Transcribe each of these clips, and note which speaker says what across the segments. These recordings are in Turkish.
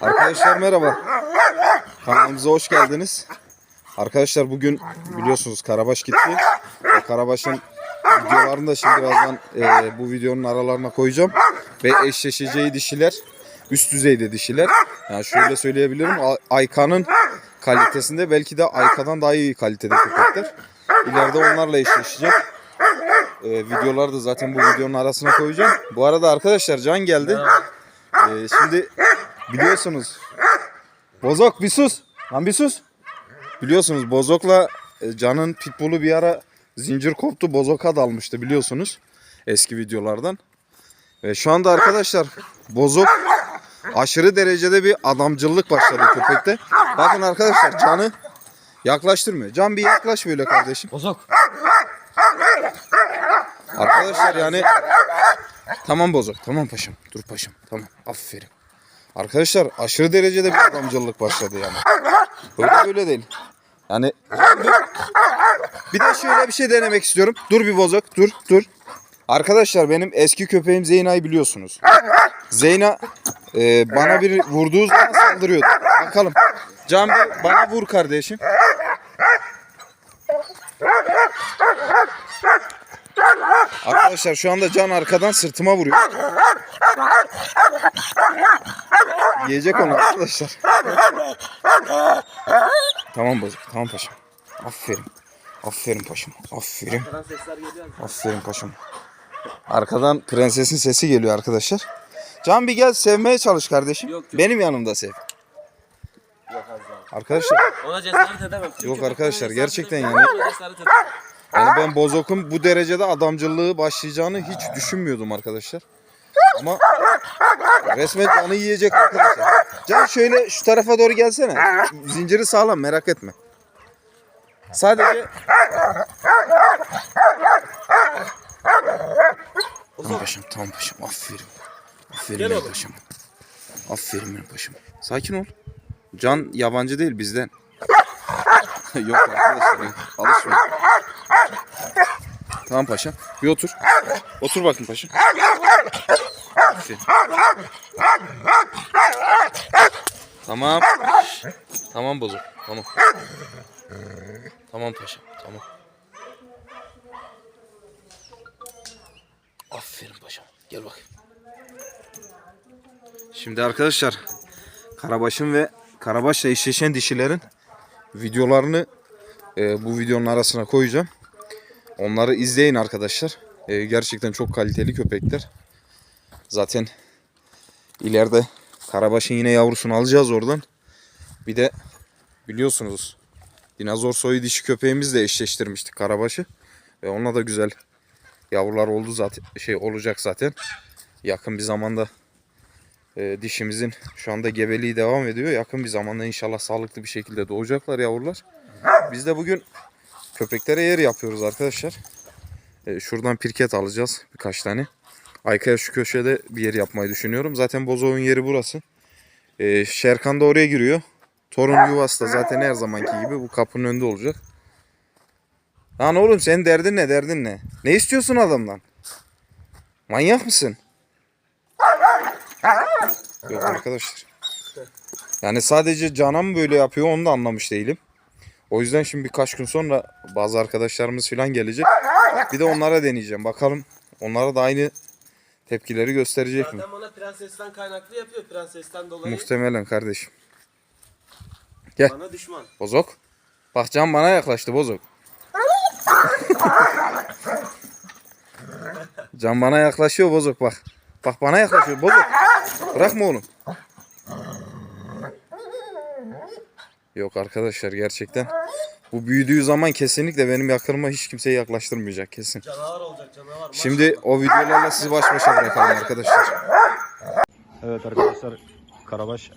Speaker 1: Arkadaşlar merhaba. Kanalımıza hoş geldiniz. Arkadaşlar bugün biliyorsunuz Karabaş gitti. Karabaş'ın videolarını da şimdi birazdan e, bu videonun aralarına koyacağım. Ve eşleşeceği dişiler üst düzeyde dişiler. Yani şöyle söyleyebilirim. Ayka'nın kalitesinde belki de Ayka'dan daha iyi kalitede köpekler. İleride onlarla eşleşecek. E, videoları da zaten bu videonun arasına koyacağım. Bu arada arkadaşlar Can geldi. E, şimdi biliyorsunuz Bozok bir sus. Lan bir sus. Biliyorsunuz Bozok'la e, Can'ın pitbull'u bir ara zincir koptu. Bozok'a dalmıştı biliyorsunuz. Eski videolardan. Ve şu anda arkadaşlar Bozok aşırı derecede bir adamcılık başladı köpekte. Bakın arkadaşlar Can'ı yaklaştırmıyor. Can bir yaklaş böyle kardeşim.
Speaker 2: Bozok.
Speaker 1: Arkadaşlar yani tamam Bozok tamam paşam dur paşam tamam aferin. Arkadaşlar aşırı derecede bir adamcılık başladı yani. Böyle böyle değil. Yani bir de şöyle bir şey denemek istiyorum. Dur bir Bozok dur dur. Arkadaşlar benim eski köpeğim Zeyna'yı biliyorsunuz. Zeyna e, bana bir vurduğu zaman saldırıyordu. Bakalım. Can bana vur kardeşim. Arkadaşlar şu anda Can arkadan sırtıma vuruyor. Yiyecek onu arkadaşlar. Tamam bozuk. Tamam paşam. Aferin. Aferin paşam. Aferin. Aferin paşam. Arkadan prensesin sesi geliyor arkadaşlar. Can bir gel sevmeye çalış kardeşim.
Speaker 2: Yok, yok.
Speaker 1: Benim yanımda sev.
Speaker 2: Yok.
Speaker 1: Arkadaşlar
Speaker 2: Ona cesaret edemem. Çünkü
Speaker 1: Yok arkadaşlar, gerçekten yani-. Yani ben Bozok'un bu derecede adamcılığı başlayacağını hiç düşünmüyordum arkadaşlar. Ama resmen canı yiyecek arkadaşlar. Can şöyle şu tarafa doğru gelsene. Zinciri sağlam merak etme. Sadece Tamam paşam tamam paşam aferin. Aferin
Speaker 2: Gel
Speaker 1: benim
Speaker 2: oğlum.
Speaker 1: paşam. Aferin benim paşam. Sakin ol. Can yabancı değil bizden. yok arkadaşlar yok. Alışma. Tamam paşam. Bir otur. Otur bakın. Aferin. Tamam. Tamam bozuk. Tamam. Tamam paşam. Tamam. Aferin paşam. Gel bak. Şimdi arkadaşlar Karabaş'ın ve Karabaş'la eşleşen dişilerin videolarını e, bu videonun arasına koyacağım. Onları izleyin arkadaşlar. E, gerçekten çok kaliteli köpekler. Zaten ileride Karabaş'ın yine yavrusunu alacağız oradan. Bir de biliyorsunuz dinozor soyu dişi köpeğimizle eşleştirmiştik Karabaş'ı. Ve onunla da güzel yavrular oldu zaten şey olacak zaten. Yakın bir zamanda e, dişimizin şu anda gebeliği devam ediyor. Yakın bir zamanda inşallah sağlıklı bir şekilde doğacaklar yavrular. Biz de bugün köpeklere yer yapıyoruz arkadaşlar. E, şuradan pirket alacağız birkaç tane. Ayka'ya şu köşede bir yer yapmayı düşünüyorum. Zaten Bozoğ'un yeri burası. E, Şerkan da oraya giriyor. Torun yuvası da zaten her zamanki gibi bu kapının önünde olacak. Lan oğlum senin derdin ne derdin ne? Ne istiyorsun adamdan? Manyak mısın? Yok arkadaşlar. Yani sadece Canan böyle yapıyor onu da anlamış değilim. O yüzden şimdi birkaç gün sonra bazı arkadaşlarımız falan gelecek. Bir de onlara deneyeceğim. Bakalım onlara da aynı tepkileri gösterecek mi?
Speaker 2: Zaten bana prensesten kaynaklı yapıyor. Prensesten dolayı
Speaker 1: Muhtemelen kardeşim.
Speaker 2: bana düşman.
Speaker 1: Bozok. Bak Can bana yaklaştı Bozok. Can bana yaklaşıyor Bozok bak. Bak bana yaklaşıyor Bozok. Bırakma oğlum. Yok arkadaşlar gerçekten. Bu büyüdüğü zaman kesinlikle benim yakınıma hiç kimseyi yaklaştırmayacak kesin.
Speaker 2: Canavar olacak canavar.
Speaker 1: Şimdi o videolarla sizi baş başa bırakalım arkadaşlar.
Speaker 3: Evet arkadaşlar Karabaş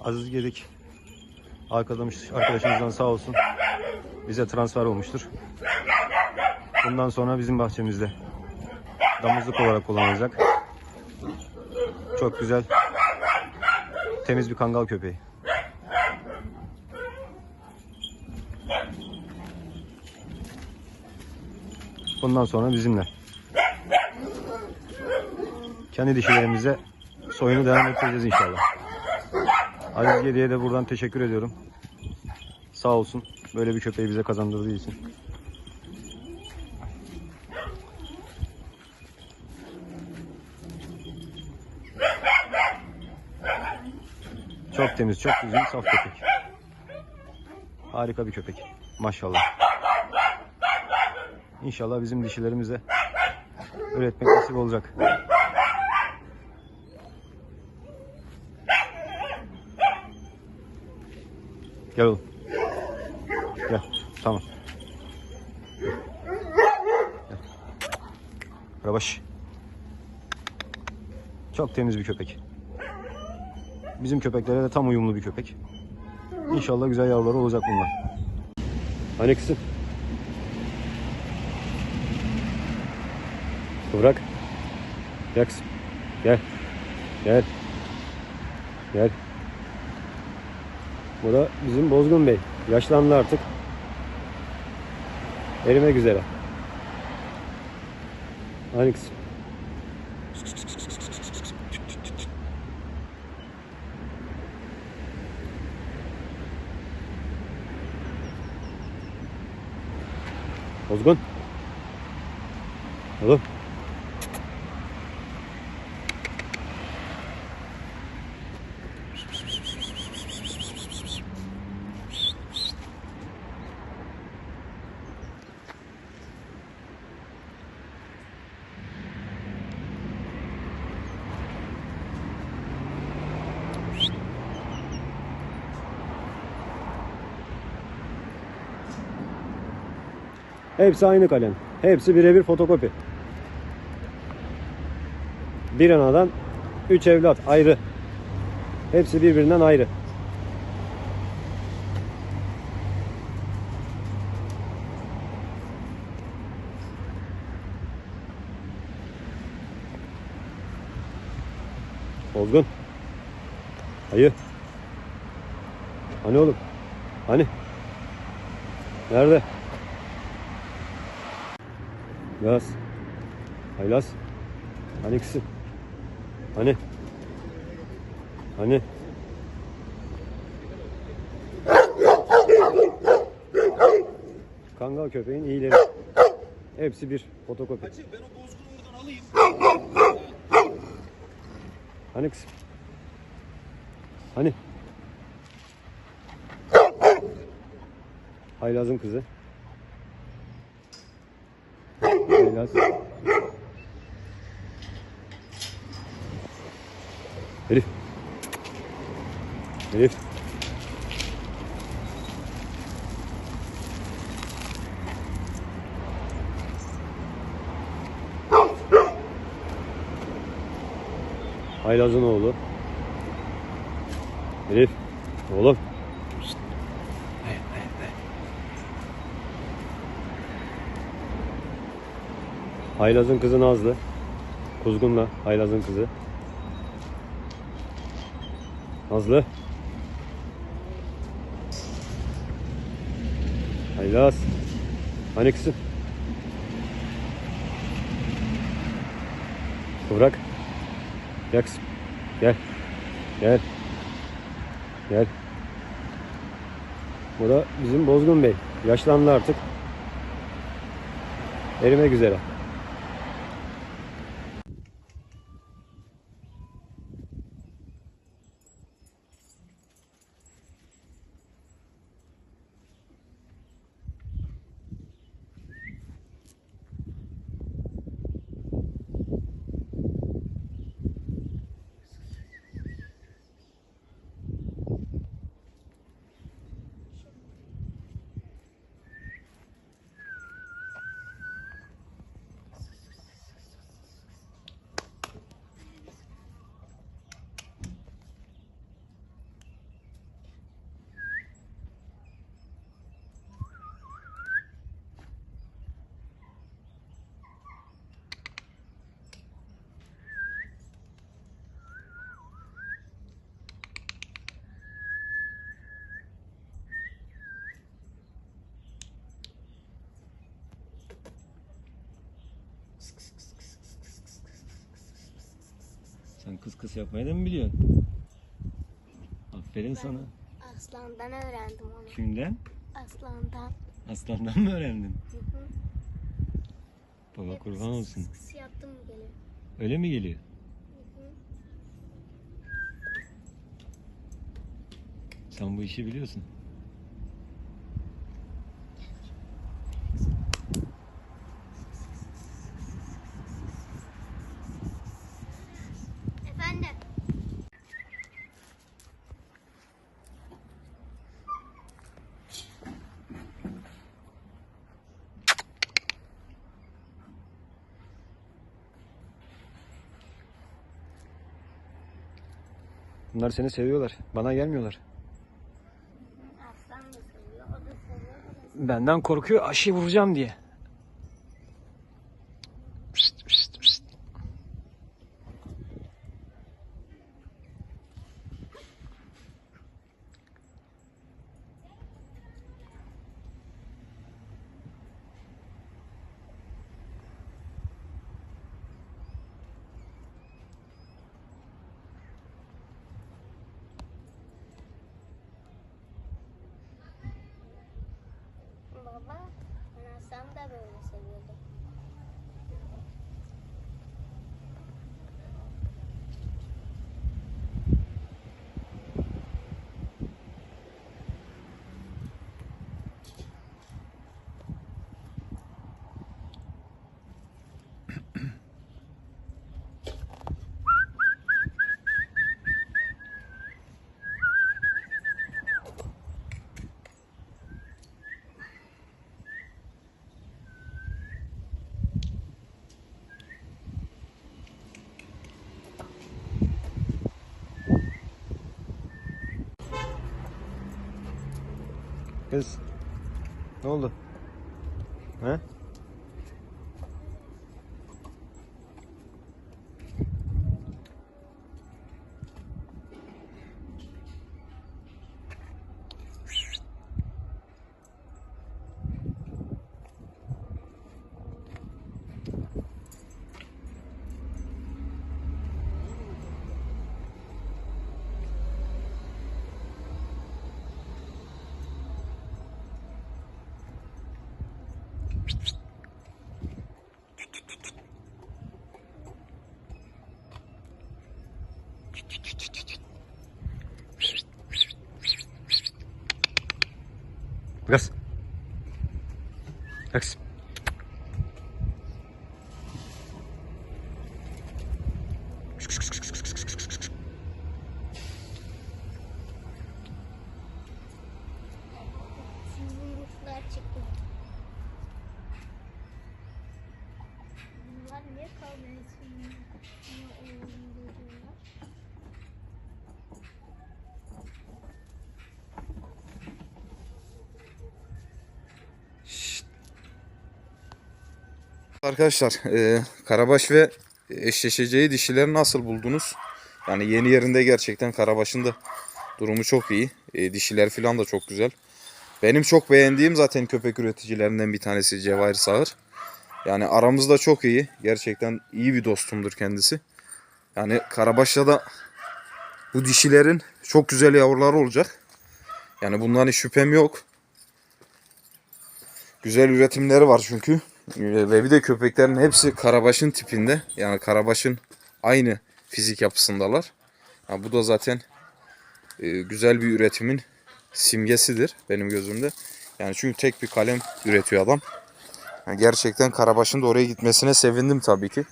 Speaker 3: Aziz Gedik arkadaş, arkadaşımızdan sağ olsun bize transfer olmuştur. Bundan sonra bizim bahçemizde damızlık olarak kullanılacak. Çok güzel temiz bir kangal köpeği. Bundan sonra bizimle. Kendi dişilerimize soyunu devam ettireceğiz inşallah. Aziz Gedi'ye de buradan teşekkür ediyorum. Sağ olsun. Böyle bir köpeği bize kazandırdığı için. Çok temiz, çok düzgün, saf köpek. Harika bir köpek. Maşallah. İnşallah bizim dişilerimize üretmek nasip olacak. Gel oğlum. Gel. Tamam. Gel. Rabaş. Çok temiz bir köpek. Bizim köpeklere de tam uyumlu bir köpek. İnşallah güzel yavruları olacak bunlar. Hani kızım? Kıvrak. Kızım. Gel. Gel. Gel. Bu da bizim Bozgun Bey. Yaşlandı artık. Erimek üzere. Hani kızım? Bozgun. Oğlum. Hepsi aynı kalem. Hepsi birebir fotokopi. Bir anadan üç evlat ayrı. Hepsi birbirinden ayrı. Bozgun. Ayı. Hani oğlum? Hani? Nerede? Yaz. Haylaz. Hani kızım? Hani? Hani? Kangal köpeğin iyileri. Hepsi bir fotokopi.
Speaker 2: Ben o bozkuru oradan alayım.
Speaker 3: Hani kızım? Hani? Haylaz'ın kızı. Haylaz. Elif. Elif. Haylaz'ın oğlu. Elif. Oğlum. Haylaz'ın kızı Nazlı. Kuzgun'la Haylaz'ın kızı. Nazlı. Haylaz. Hani kızım? Kıvrak. Gel kızım. Gel. Gel. Gel. Bu da bizim Bozgun Bey. Yaşlandı artık. Erimek üzere.
Speaker 4: Sen kıs kıs yapmayı da mı biliyorsun?
Speaker 3: Aferin sana.
Speaker 4: Aslandan öğrendim onu.
Speaker 3: Kimden?
Speaker 4: Aslandan.
Speaker 3: Aslandan mı öğrendin?
Speaker 4: Hı hı.
Speaker 3: Baba kurban olsun.
Speaker 4: Sıkısı yaptım mı geliyor?
Speaker 3: Öyle mi geliyor?
Speaker 4: Hı hı.
Speaker 3: Sen bu işi biliyorsun. Bunlar seni seviyorlar. Bana gelmiyorlar.
Speaker 4: Aslan da seviyor, o da seviyor,
Speaker 3: Benden korkuyor aşı vuracağım diye.
Speaker 4: Baba, ben Aslan'ı da böyle
Speaker 3: Kız. Ne oldu? He? Kız. Kız.
Speaker 1: Arkadaşlar e, Karabaş ve eşleşeceği dişileri nasıl buldunuz? Yani yeni yerinde gerçekten Karabaş'ın da durumu çok iyi. E, dişiler falan da çok güzel. Benim çok beğendiğim zaten köpek üreticilerinden bir tanesi Cevahir Sağır. Yani aramızda çok iyi. Gerçekten iyi bir dostumdur kendisi. Yani Karabaş'ta da bu dişilerin çok güzel yavruları olacak. Yani bundan şüphem yok. Güzel üretimleri var çünkü. Ee, Ve bir de köpeklerin hepsi karabaşın tipinde. Yani karabaşın aynı fizik yapısındalar. Ha, bu da zaten e, güzel bir üretimin simgesidir benim gözümde. Yani çünkü tek bir kalem üretiyor adam. Ha, gerçekten karabaşın da oraya gitmesine sevindim tabii ki.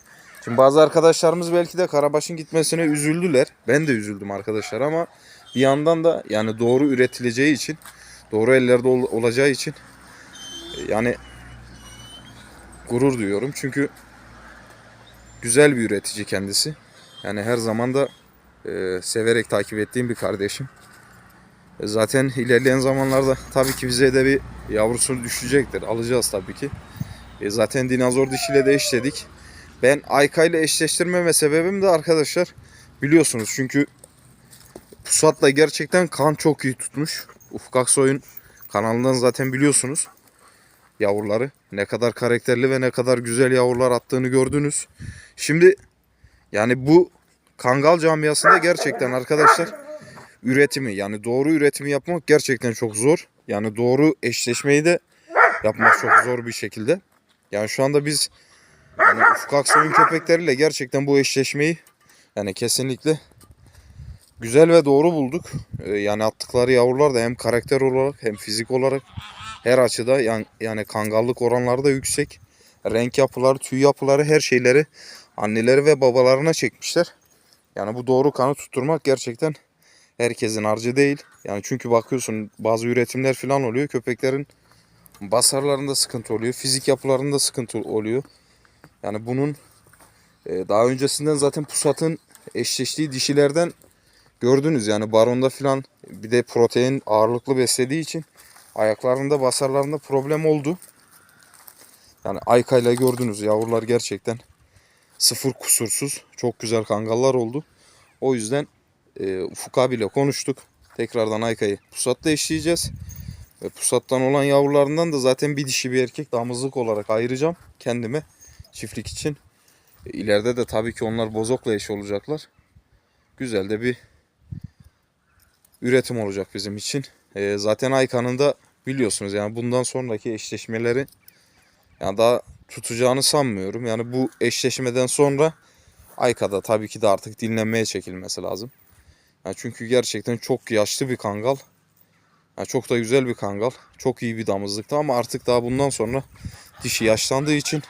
Speaker 1: Şimdi bazı arkadaşlarımız belki de karabaşın gitmesine üzüldüler. Ben de üzüldüm arkadaşlar ama bir yandan da yani doğru üretileceği için, doğru ellerde ol- olacağı için e, yani gurur duyuyorum. Çünkü güzel bir üretici kendisi. Yani her zaman da e, severek takip ettiğim bir kardeşim. E, zaten ilerleyen zamanlarda tabii ki bize de bir yavrusu düşecektir. Alacağız tabii ki. E, zaten dinozor dişiyle de eşledik. Ben Ayka ile eşleştirmeme sebebim de arkadaşlar biliyorsunuz çünkü Pusat'la gerçekten kan çok iyi tutmuş. Ufuk Aksoy'un kanalından zaten biliyorsunuz yavruları. Ne kadar karakterli ve ne kadar güzel yavrular attığını gördünüz. Şimdi yani bu Kangal camiasında gerçekten arkadaşlar üretimi yani doğru üretimi yapmak gerçekten çok zor. Yani doğru eşleşmeyi de yapmak çok zor bir şekilde. Yani şu anda biz yani Ufuk Aksoy'un köpekleriyle gerçekten bu eşleşmeyi yani kesinlikle güzel ve doğru bulduk. Ee, Yani attıkları yavrular da hem karakter olarak hem fizik olarak her açıda yani, yani kangallık oranları da yüksek. Renk yapıları, tüy yapıları her şeyleri anneleri ve babalarına çekmişler. Yani bu doğru kanı tutturmak gerçekten herkesin harcı değil. Yani çünkü bakıyorsun bazı üretimler falan oluyor. Köpeklerin basarlarında sıkıntı oluyor. Fizik yapılarında sıkıntı oluyor. Yani bunun e, daha öncesinden zaten pusatın eşleştiği dişilerden gördünüz. Yani baronda falan bir de protein ağırlıklı beslediği için ayaklarında basarlarında problem oldu. Yani Ayka ile gördünüz yavrular gerçekten sıfır kusursuz. Çok güzel kangallar oldu. O yüzden e, Ufuk abiyle konuştuk. Tekrardan Ayka'yı pusatla eşleyeceğiz. Ve pusattan olan yavrularından da zaten bir dişi bir erkek damızlık olarak ayıracağım kendime çiftlik için. E, ileride de tabii ki onlar bozokla eş olacaklar. Güzel de bir üretim olacak bizim için. E, zaten Ayka'nın da biliyorsunuz yani bundan sonraki eşleşmeleri yani daha tutacağını sanmıyorum. Yani bu eşleşmeden sonra Ayka'da tabii ki de artık dinlenmeye çekilmesi lazım. Yani çünkü gerçekten çok yaşlı bir kangal. Yani çok da güzel bir kangal. Çok iyi bir damızlıktı ama artık daha bundan sonra dişi yaşlandığı için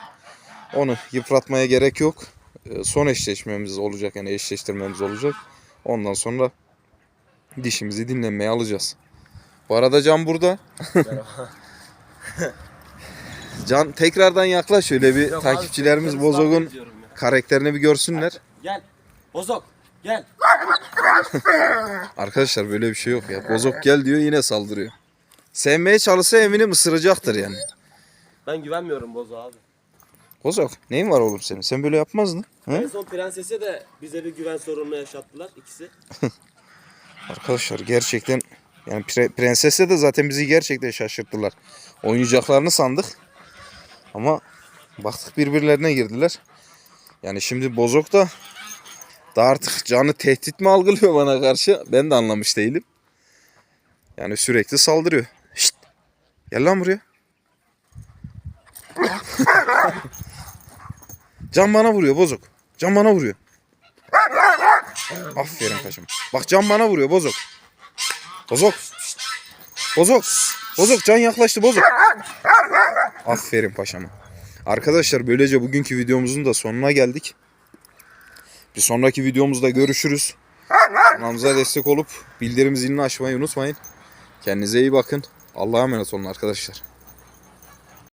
Speaker 1: onu yıpratmaya gerek yok. Ee, Son eşleşmemiz olacak yani eşleştirmemiz olacak. Ondan sonra dişimizi dinlenmeye alacağız. Bu arada Can burada. Can tekrardan yaklaş şöyle bir takipçilerimiz Bozok'un karakterini bir görsünler.
Speaker 2: Gel. Bozok. Gel.
Speaker 1: Arkadaşlar böyle bir şey yok ya. Bozok gel diyor yine saldırıyor. Sevmeye çalışsa eminim ısıracaktır yani.
Speaker 2: Ben güvenmiyorum Bozo abi.
Speaker 1: Bozok neyin var oğlum senin? Sen böyle yapmazdın.
Speaker 2: En
Speaker 1: Hı?
Speaker 2: son prensese de bize bir güven sorunu yaşattılar ikisi.
Speaker 1: Arkadaşlar gerçekten yani pre- prensesle de zaten bizi gerçekten şaşırttılar. Oynayacaklarını sandık. Ama baktık birbirlerine girdiler. Yani şimdi Bozok da da artık canı tehdit mi algılıyor bana karşı? Ben de anlamış değilim. Yani sürekli saldırıyor. Şşt! Gel lan buraya. Can bana vuruyor Bozok. Can bana vuruyor. Aferin paşam. Bak can bana vuruyor Bozok. Bozok. Bozok. Bozok can yaklaştı Bozok. Aferin paşama. Arkadaşlar böylece bugünkü videomuzun da sonuna geldik. Bir sonraki videomuzda görüşürüz. Kanalımıza destek olup bildirim zilini açmayı unutmayın. Kendinize iyi bakın. Allah'a emanet olun arkadaşlar.